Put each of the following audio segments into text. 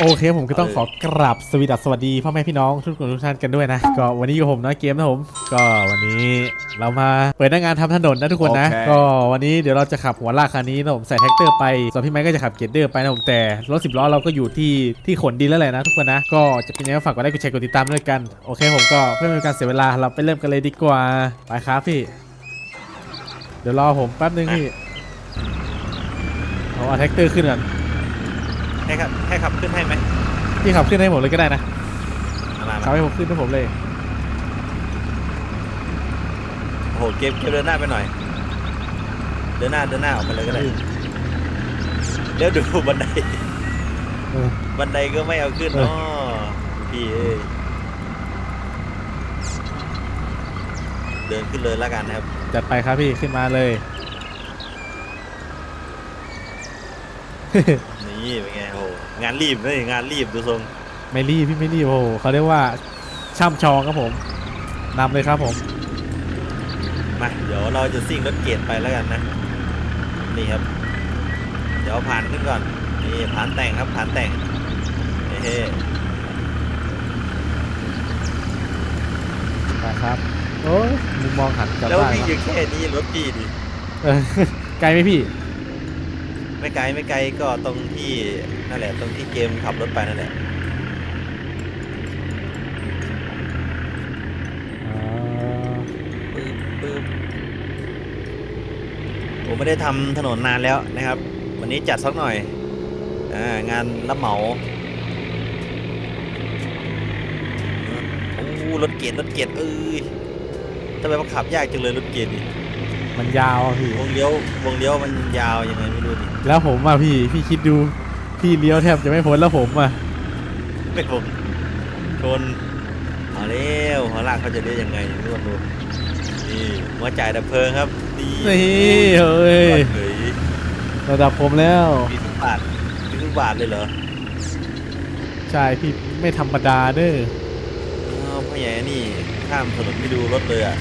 โอเคผมก็ต้องขอกราบสวัสดีสวัสดีพ่อแม่พี่น้องทุกคนทุกท่านกันด้วยนะ ก็วันนี้กับผมน้อยเกมนะผม ก็วันนี้เรามาเปิดหน้างานทำถนนนะทุกคนนะโอเคก็วันนี้เดี๋ยวเราจะขับหัวลากคันนี้นะผมใส่แท็กเตอร์ไปส่วนพี่ไม้ก็จะขับเกรดเดอร์ไปนะผมแต่รถสิบล้อเราก็อยู่ที่ที่ขนดินแล้วแหละนะทุกคนนะก็จะเป็นยังไงก็ฝากกดไลค์กดแชร์กดติดตามด้วยกันโอเคผมก็เพื่อไม่เป็นการเสียเวลาเราไปเริ่มกันเลยดีกว่าไปครับพี่ เดี๋ยวรอผมแป๊บนึงพี่เอาเอาแท็กเตอร์ขึ้นก่อน ให้ขับให้ขับขึ้นให้ไหมพี่ขับขึ้นให้ผมเลยก็ได้นะมาขับมาให้ผมขึ้นให้ผมเลย โอ้โหเกมเกมเดินหน้าไปหน่อย เดินหน้าเดินหน้าออกไปเลยก็ได้เดี๋ยวดูบันไดเออ บันไดก็ไม่เอาขึ้นเออเนาะพี่เอ้ยเดินขึ้นเลยแล้วกันนะครับ จัดไปครับพี่ขึ้นมาเลย นี่เป็นไงโอ้โหงานรีบเลยงานรีบดูทรงไม่รีบพี่ไม่รีบโอ้โหเขาเรียกว่าช่ำชองครับผมนำเลยครับผม มาเดี๋ยวเราจะซิ่งรถเกียรไปแล้วกันนะนี่ครับ เดี๋ยวผ่านขึ้นก่อนนี่ผ่านแต่งครับผ่านแต่งเฮ้ไปครับโอ้ยมุมมองหันกลับแล้วบ้านวิ่งอแล้วยู่แค่นี้รถพี่ดิเออไกลไหมพี่ ไม่ไกลไม่ไกลก็ตรงที่นั่นแหละ ตรงที่เกมขับรถไปนั่นแหละอ๋อปึ๊บปึ๊บผมไม่ได้ทำถนนนานแล้วนะครับ วันนี้จัดสักหน่อยอ่างานรับเหมาโอ้รถเกียรรถเกียรเอ้ยทำไมมันขับยากจังเลยรถเกียรดิมันยาวอะพี่วงเลี้ยววงเลี้ยวมันยาวยังไงไม่รู้ดิ แล้วผมอะพี่พี่คิดดูพี่เลี้ยวแทบจะไม่พ้นแล้วผมอะไม่ผมชนเอาเร็วหัวลากเขาจะเรียกยังไงทุกคนดูนี่หัวจ่ายดับเพลิงครับนี่นี่เฮ้ยเฮ้ยระดับผมแล้วมีทุกบาทมีทุกบาทเลยเหรอใช่พี่ไม่ธรรมดาเด้ออ้าวพ่อใหญ่นี่ข้ามถนนไม่ดูรถเลยอะ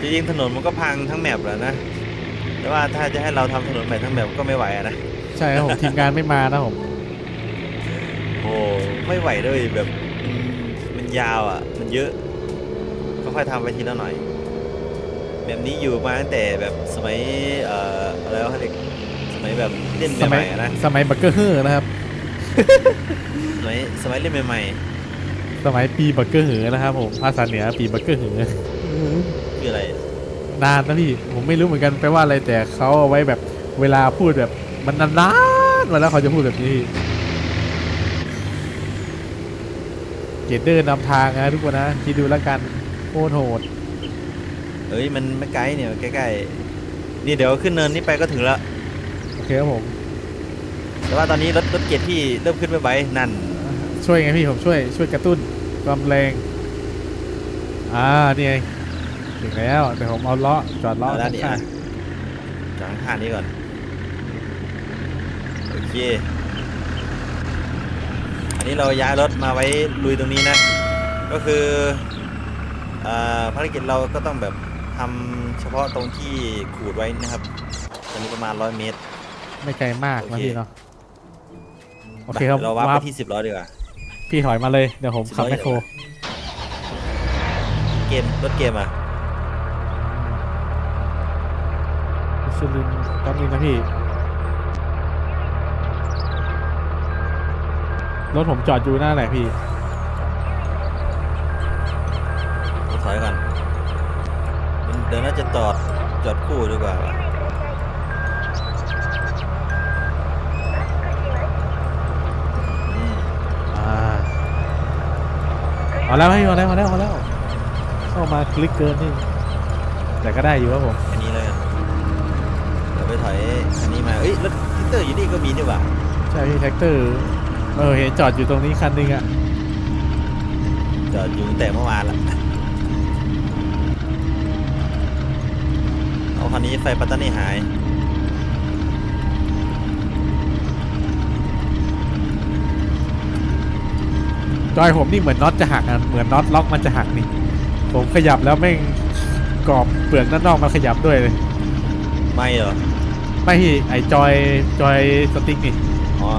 จริงๆถนนมันก็พังทั้งแมปแหล้วนะ แต่ว่าถ้าจะให้เราทำถนนใหม่ทั้งแมปก็ไม่ไหวอะนะ ใช่ครับผม ทีมงานไม่มานะผมโอ้ไม่ไหวด้วยแบบมันมันยาวอะ มันเยอะก็ค่อยๆทำไปทีละหน่อย แบบนี้อยู่มาตั้งแต่แบบสมัยเอ่ออะไรวะเขาเด็กสมัยแบบเล่นสใหมัยม่ๆอะนะสมัยบักเกอร์เฮอร์นะครับสมัยสมัยเล่นใหม่สมัยปีบักเกอร์เหอนะครับผมภาษาเหนือปีบักเกอร์เหอๆ คืออะไรนานนะพี่ผมไม่รู้เหมือนกันแปลว่าอะไรแต่เขาเอาไว้แบบเวลาพูดแบบมันนานๆมาแล้วเขาจะพูดแบบนี้เกตเดอร์นำทางนะทุกคนนะคิดดูแล้วกันโคตรโหดเอ้ยมันไม่ไกลเนี่ยใกล้ๆนี่เดี๋ยวขึ้นเนินนี้ไปก็ถึงแล้วโอเคครับผมแต่ว่าตอนนี้รถรถเกียร์ที่เริ่มขึ้นไม่ไหวนั่น ช่วยไงพี่ผมช่วยช่วยกระตุ้นความแรงอ่านี่ไง ถึงแล้วเดี๋ยวผมเอาล้อจอดล้อเอาแล้วนี่ข้าอะงจอดข้างๆนี้ก่อน โอเค อันนี้เราย้ายรถมาไว้ลุยตรงนี้นะ ก็คือเอ่อภารกิจเราก็ต้องแบบทำเฉพาะตรงที่ขูดไว้นะครับตอนนี้ประมาณ100เมตร ๆไม่ไกลมากโอนะเค พี่เนาะโอเคครับเราวัดวาไปร์ปที่10ล้อดีกว่า พี่ถอยมาเลยเดี๋ยวผมขับ10แมคโคร เกมรถเกมอะ มิชลินแป๊บนึงนะพี่ รถผมจอดอยู่หน้าไหนพี่ ถอยก่อนมันเดี๋ยวน่าจะจอดจอดคู่ดีกว่าว่ะอืมอ่าเอาแล้วพี่เอาแล้วเอาแล้วเอาแล้ว เข้ามาคลิกเกินนี่ แต่ก็ได้อยู่ครับผม อันนี้เลยกันเดี๋ยว ไปถอยอันนี้มาเอ้ยรถทิตเตอร์อยู่นี่ก็มีนี่หว่าใช่พี่แท็กเตอร์เออเห็นจอดอยู่ตรงนี้คันหนึงอะจอดอยู่ตั้งแต่เมื่อวานละเอาคันนี้ไฟปัตตานีหายจอยผมนี่เหมือนน็อตจะหักอะเหมือนน็อตล็อกมันจะหักนี่ ผมขยับแล้วแม่งกรอบเปลือกด้านนอกมันขยับด้วยเลยอ ไม่เหรอ ไม่พี่ไอจอยจอยสติ๊กนี่อ๋อ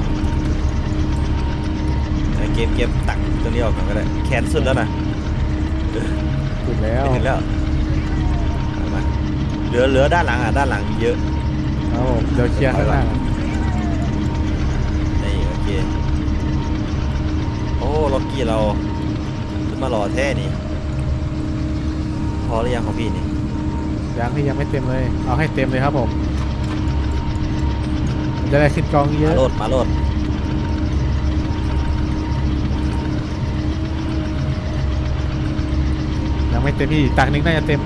เอาเกมเกมตักตัวนี้ออกก่อนก็ได้แคนสุดแล้วนะถูกแล้วไปถึงแล้วเอามาเหลือเหลือด้านหลังอะด้านหลังมีเยอะครับผมเดี๋ยวเคลียร์ข้างหน้านี่โอเค โอ้ล็อกกี้เราขึ้นมารอแท้นี่ พอหรือยังของพี่นี่ ยังพี่ยังไม่เต็มเลย เอาให้เต็มเลยครับผมมันจะได้ขึ้นกองเยมาอะ โหลดมาโหลดยังไม่เต็มพี่ตักหนึงน่าจะเต็ม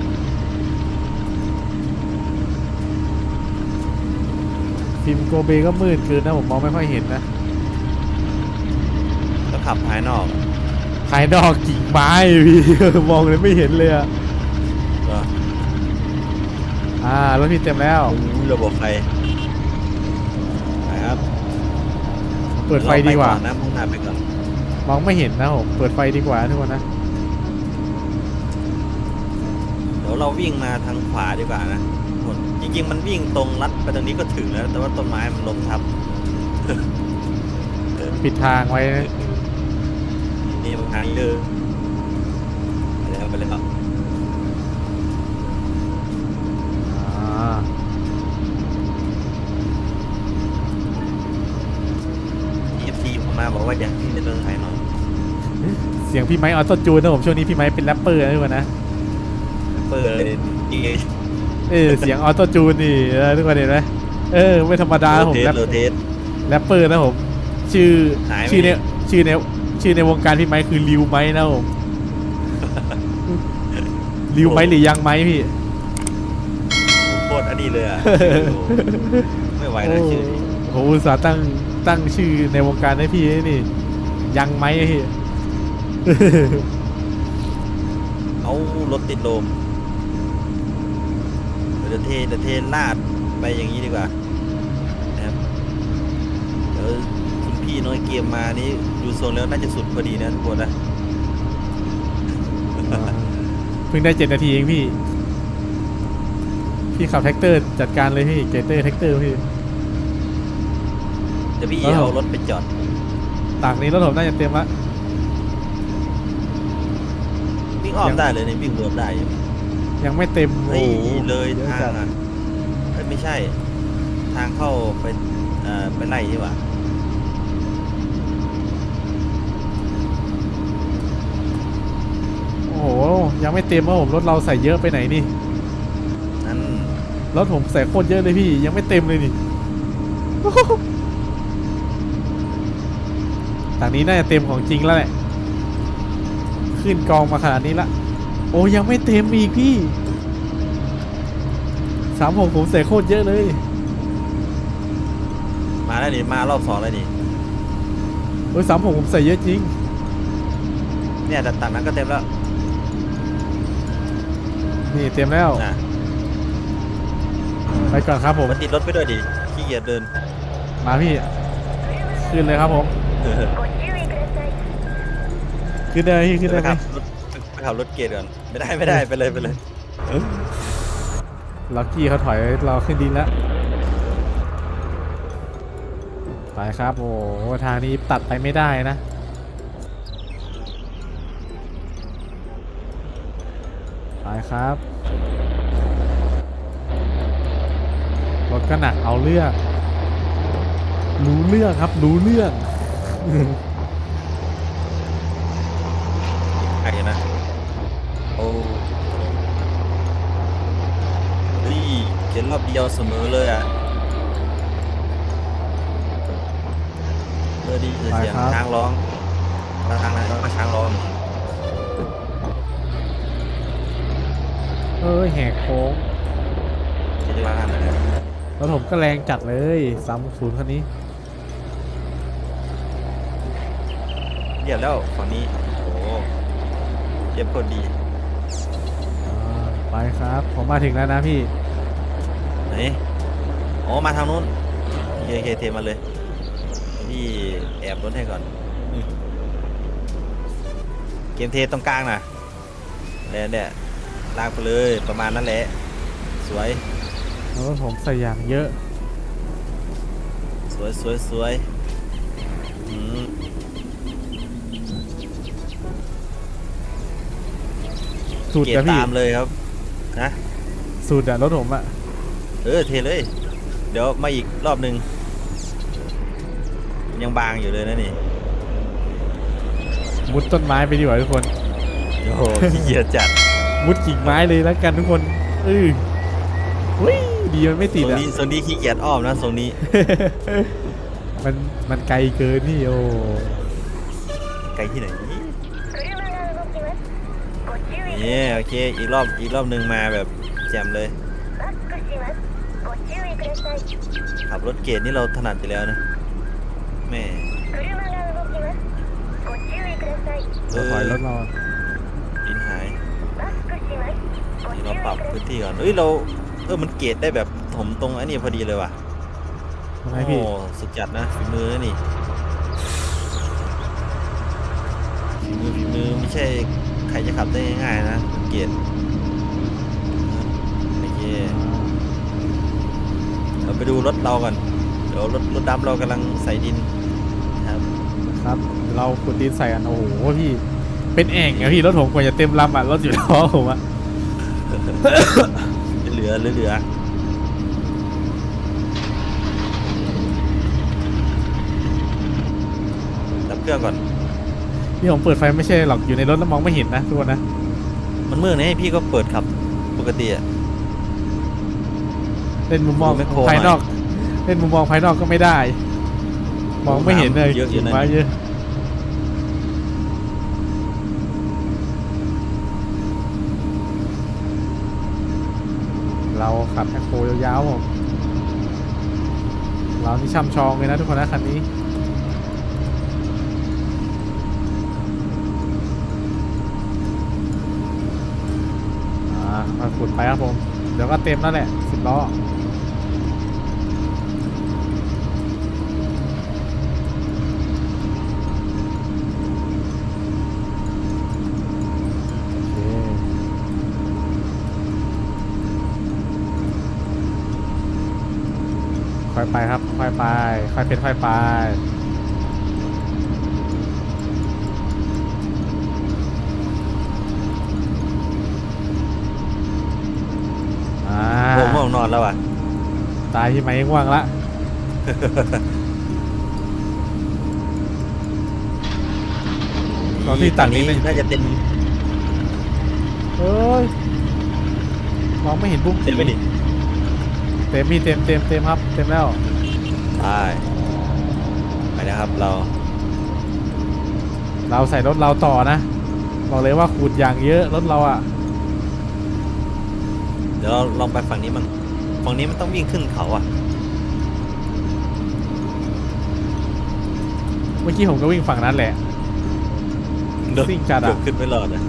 ฟิล์มโกเบก็มืดเกินนะผมมองไม่ค่อยเห็นนะแล้วขับภายนอก ภายนอกกิ่งไม้พี่ มองเลยไม่เห็นเลยอะเหรอ อ่ารถพี่เต็มแล้วอู้ระบบไฟไปครับเปิดไฟดีกว่า เรไปอนนะมุ่งหน้าไปก่อนมองไม่เห็นนะผม เปิดไฟดีกว่าทุกคนนะ เดี๋ยวเราวิ่งมาทางขวาดีกว่านะทุกคนจริงๆมันวิ่งตรงลัดไปตรงนี้ก็ถึงแล้ว แต่ว่าต้นไม้มันล้มทับปิดทางไว้นะนี่มันทางนี้เลยไปแล้วไปเลย มมาบอกว่าอยากที่จะเดินไทยหน่อยเสียงพี่ไม้ออโต้จูนนะผมช่วงนี้พี่ไม้เป็นแรปเปอร์นะทุกคนนะเปิดเลยดีเออเสียงออโต้จูนนี่เออทุกคนเห็นไหมเออไม่ธรรมดานะผมเทสแรปโรเทส แรปเปอร์นะผมชื่อหายไป ชื่อในชื่อในชื่อในวงการพี่ไม้คือริวไม้นะผมริวไม้หรือยังไม้พี่ โคตรอันนี้เลยอะ ไม่ไหวนะชื่อนี้โอ้โหอุตส่าห์ตั้ง ตั้งชื่อในวงการให้พี่นี่ ยังไหมพี่เอารถติดลมเดี๋ยวเทเดี๋ยวเทลาดไปอย่างนี้ดีกว่านะครับเดี๋ยวคุณพี่น้อยเกมมานี่ดูทรงแล้วน่าจะสุดพอดีนะทุกคนนะเพิ่งได้เจ็ดนาทีเองพี่ พี่ขับแท็กเตอร์จัดการเลยพี่เกเตอร์แท็กเตอร์พี่เดี๋ยวพี่เออเอารถไปจอด ต่างนี้รถผมน่าจะเต็มละวิ่งอ้อมยังได้เลยนี่วิ่งรวมได้อยู่ยังไม่เต็มเฮ้ยโอ้โหเลยอะทางจัดอะเอ้ยไม่ใช่ ทางเข้าไปเอ่อไปไล่ดีกว่าโอ้โหยังไม่เต็มว่าผมรถเราใส่เยอะไปไหนนี่นั้นรถผมใส่โคตรเยอะเลยพี่ยังไม่เต็มเลยนี่ต่างนี้น่าจะเต็มของจริงแล้วแหละ ขึ้นกองมาขนาดนี้ละ โอ้ยังไม่เต็มอีกพี่สามหกผมใส่โคตรเยอะเลย มาแล้วนี่มารอบสองแล้วนี่โอ้ยสามหกผมใส่เยอะจริง เนี่ยแต่ตัดนั้นก็เต็มแล้วนี่เต็มแล้วนะไปก่อนครับผมมาติดรถไปด้วยดิขี้เกียจเดิน มาพี่ ขึ้นเลยครับผม ขึ้นได้พี่ขึ้นไปได้ไหมขับรถไปขับรถเกียร์ก่อนไม่ได้ไม่ได้ไปเลยไปเลยล็อกกี้เขาถอยเราขึ้นดินแล้วไปครับโอ้โหทางนี้ตัดไปไม่ได้นะไปครับรถก็หนักเอาเรื่องรู้เรื่องครับรู้เรื่อง ไอ้นะโอ้นี่เขียนรอบเดียวเสมอเลยอะเออดีเสียงไปครับ ช้างร้องมาทางไหนก็ช้างร้องเออแหกโค้งจะได้มาทางไหน แล้วผมก็แรงจัดเลยสามศูนย์คันนี้ เรียบแล้วฝั่งนี้โอ้โหเรียบคนดีอ่าไปครับ ผมมาถึงแล้วนะพี่ ไหนอ๋อมาทางนู้นโอเคโอเคเทมาเลยพี่แอบรถให้ก่อนอืมเกมเทตรงกลางนะเนี่ยเนี่ยลากไปเลยประมาณนั้นแหละ สวย แล้วผมใส่อย่างเยอะ สวยสวยสวยอืม สูตรเกียนะร์พี่ตามเลยครับ นะสูตรอะรถผมอะเออเทเลย เดี๋ยวมาอีกรอบหนึ่งยังบางอยู่เลยนะนี่ มุดต้นไม้ไปดีกว่าทุกคน โอ้โหขี้เกียจจัดมุดกิ่งไม้เลยแล้วกันทุกคนเอออุ้ยดีมันไม่ตติดรงอะ นี้ตรงนี้ขี้เกียจอ้อมนะตรงนี้ มันมันไกลเกินนี่โอ้ไกลที่ไหน นี่โอเค อีกรอบ อีกรอบหนึ่งมาแบบแจ่มเลย ขับรถเกียดนี่เราถนัดอยู่แล้วนะ แม่จะถอยรถเราดินหายนี่เราปรับพื้นที่ก่อนเอ้ย เรา เออ มันเกียดได้แบบถมตรงอันนี้พอดีเลยว่ะ ทำไมโอ้พี่ สุดจัดนะฝีมือนี่ฝีมือฝีมือไม่ใช่ ครจะขับได้ง่ายๆนะเกรดโอเคเราไปดูรถเราก่อนเดี๋ยวรถรถดำเรากำลังใส่ดินครับครับ เราขุดดินใส่กันโอ้โหพี่ เป็นแอ่งอะพี่รถผมกว่าจะเต็มลำอะรถอยู่ล้อผมอะเหลือเหลือเหลือดับเครื่องก่อน พี่ผมเปิดไฟไม่ใช่หรอกอยู่ในรถแล้วมองไม่เห็นนะทุกคนนะมันมืดนะพี่ก็เปิดขับปกติอะ เล่นมุมมองดูแมคโครภายนอก เล่นมุมมองภายนอกก็ไม่ได้ มองไม่เห็นเลยเยอะอยู่นะกิ่งไม้เยอะเราขับแมคโครยาวๆผมเรานี่ช่ำชองเลยนะทุกคนนะคันนี้ อ่าขุดไปครับผม เดี๋ยวก็เต็มแล้วแหละสิบล้อคค่อยไปครับ ค่อยไป ค่อยเป็นค่อยไป นอนแล้วอะ ตายที่ไหมง่วงละ ตอนที่ตัดนี้มันน่าจะเต็มเอ้ยมองไม่เห็นบุ้งเต็มไปดิเต็มมีเต็มเต็มเต็มครับ เต็มแล้วไปไปนะครับเรา เราใส่รถเราต่อนะ บอกเลยว่าขูดอย่างเยอะรถเราอะเดี๋ยวเราลองไปฝั่งนี้มัน ฝั่งนี้มันต้องวิ่งขึ้นเขาอะ เมื่อกี้ผมก็วิ่งฝั่งนั้นแหละซิ่งจัดอะเกือบขึ้นไม่รอดนะ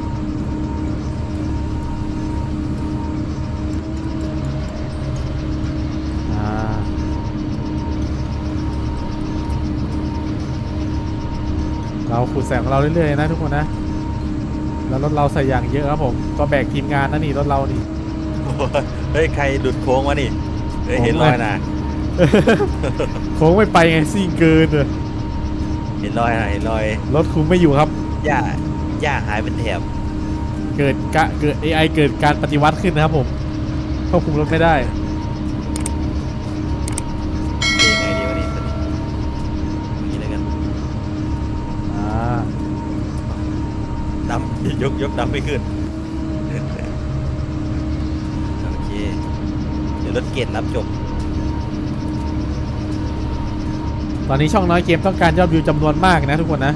อ่าเราขูดแสงของเราเรื่อยๆนะทุกคนนะ แล้วรถเราใส่อย่างเยอะครับผม ก็แบกทีมงานนะนี่รถเรานี่ โอ้โห เฮ้ยใครดุดโค้งวะนี่เฮ้ยผมเห็นรอยนะโค้งไม่ไปไงซิ่งเกินเลยเห็นรอยนะเห็นรอยรถคุมไม่อยู่ครับหญ้าหญ้าหายเป็นแถบเกิดกะเกิด AI เกิดการปฏิวัติขึ้นนะครับผมควบคุมรถไม่ได้เป็นยังไงดีวะนี่ตอนนี้อย่างนี้แล้วกันอ่าดำอย่ายกยกดำไม่ขึ้น รถเกตรับจบ ตอนนี้ช่องน้อยเกมต้องการยอดวิวจำนวนมากนะทุกคนนะ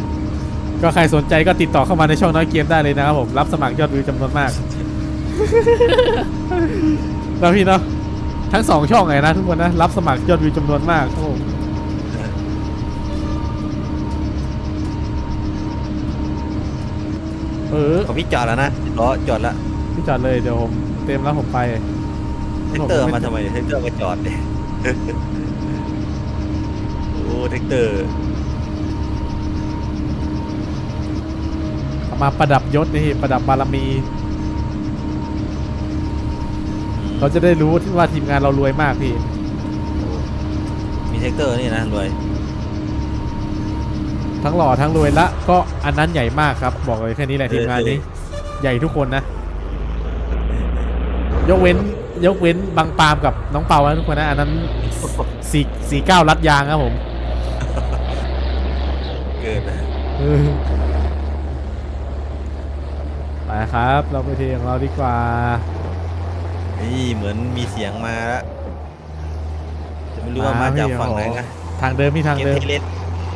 ก็ใครสนใจก็ติดต่อเข้ามาในช่องน้อยเกมได้เลยนะครับผม รับสมัครยอดวิวจำนวนมากแล้วพี่เนาะ ทั้งสองช่องเลยนะทุกคนนะ รับสมัครยอดวิวจำนวนมากครับผมเออของพี่จอดแล้วนะล้อจอดแล้วพี่จอดเลยเดี๋ยวผมเต็มแล้วผมไป แท็กเตอร์เอามาทำไมเนี่ยแท็กเตอร์มาจอดเนี่ยโอ้แท็กเตอร์เอามาประดับยศนี่ประดับบารมีอืมเราจะได้รู้ว่าทีมงานเรารวยมากพี่ มีแท็กเตอร์นี่นะรวยทั้งหล่อทั้งรวยละก็อันนั้นใหญ่มากครับ บอกเลยแค่นี้แหละทีมงานนี้ ใหญ่ทุกคนนะ ยกเว้นยกเว้นบางปาล์มกับน้องเปานะทุกคนนะอันนั้นสี่สี่เก้ารัดยางครับผมเกินนะเออไปครับ เราไปเทของเราดีกว่า นี่เหมือนมีเสียงมาแล้วจะไม่รู้ว่ามามาจากพี่ฝั่งไหนโอ้โหนะทางเดิมพี่ทางเกมเดิมเทเลน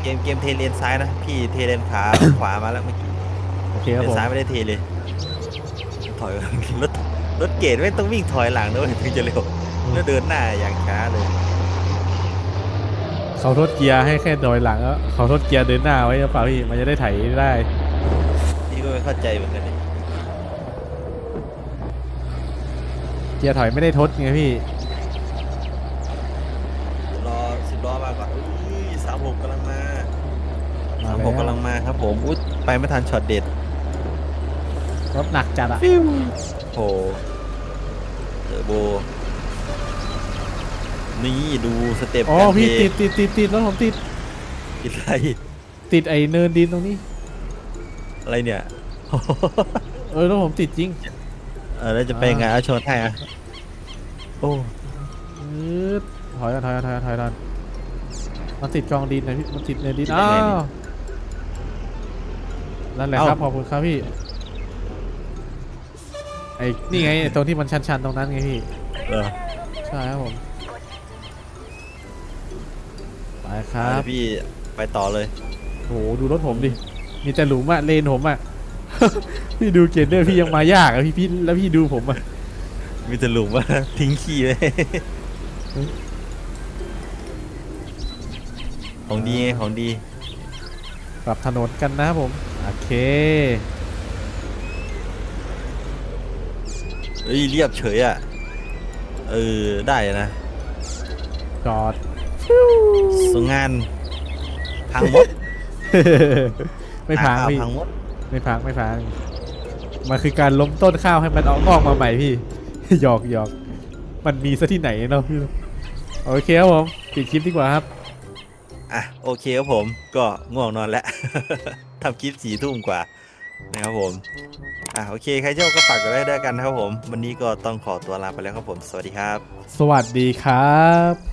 เกมเกมเทเลนซ้ายนะ พี่เทเลนขาขวามาแล้วเมื่อกี้โอเคเลครับนผมซ้ายไม่ได้เทเลยถอยรถ รถเกตไม่ต้องวิ่งถอยหลังด้วยถึงจะเร็วแล้วเดินหน้าอย่างช้าเลย เขาทดเกียร์ให้แค่ดอยหลังแล้วเขาทดเกียร์เดินหน้าไว้หรือเปล่าพี่มันจะได้ไถได้พี่ก็ไม่เข้าใจเหมือนกันเนี่ยเกียร์ถอยไม่ได้ทดไงพี่รอสิบล้อมาก่อนอุ้ยสามหกกำลังมามาสามแล้หกกำลัวงมาครับผมอุ๊ยไปไม่ทันช็อตเด็ดรถหนักจัดอะ โหเทอร์โบ นี่ดูสเต็ปอ๋อการเทพี่ติดติดติดติดรถผมติด ติดอะไรติดไอเนินดินตรงนี้ อะไรเนี่ย เออรถผมติดจริง เออแล้วจะไปยังไงเอาชนให้อะโอ้ อืดถอยก่อนถอยก่อนถอยก่อนถอยก่อนมันติดกองดินนะพี่ มันติดเนินดินติดอ้ายังไงนี่วนั่นแหละเอ้าครับขอบคุณครับพี่ ไอ้นี่ไงไอ้ตรงที่มันชันๆตรงนั้นไงพี่ เออใช่ครับผม ไปคครัรับบพี่ไปต่อเลยโหดูรถผมดิ มีแต่หลุมอะเลนผมอะ พี่ดูเกณฑ์ด้วยพี่ยังมายากอะพี่พี่แล้วพี่ดูผมอะมีแต่หลุมว่าทิ้งขี้ไว้ของดีไงของดี ปรับถนนกันนะครับผม โอเค เอ้ยเรียบเฉยอะ เออ ได้นะ จอด สงงานพังหมดไม่พังอะพี่ พังหมด ไม่พังไม่พังมันคือการล้มต้นข้าวให้มันออกงอกมาใหม่พี่ หยอกหยอกมันมีซะที่ไหนเนาะพี่โอเคครับผมปิดคลิปดีกว่าครับอะโอเคครับผมก็ง่วงนอนแล้ว ทำคลิปสี่ทุ่มกว่า นะครับผมอะโอเคใครชอบก็ฝากกันไว้ด้วยกันนะครับผม วันนี้ก็ต้องขอตัวลาไปแล้วครับผม สวัสดีครับ สวัสดีครับ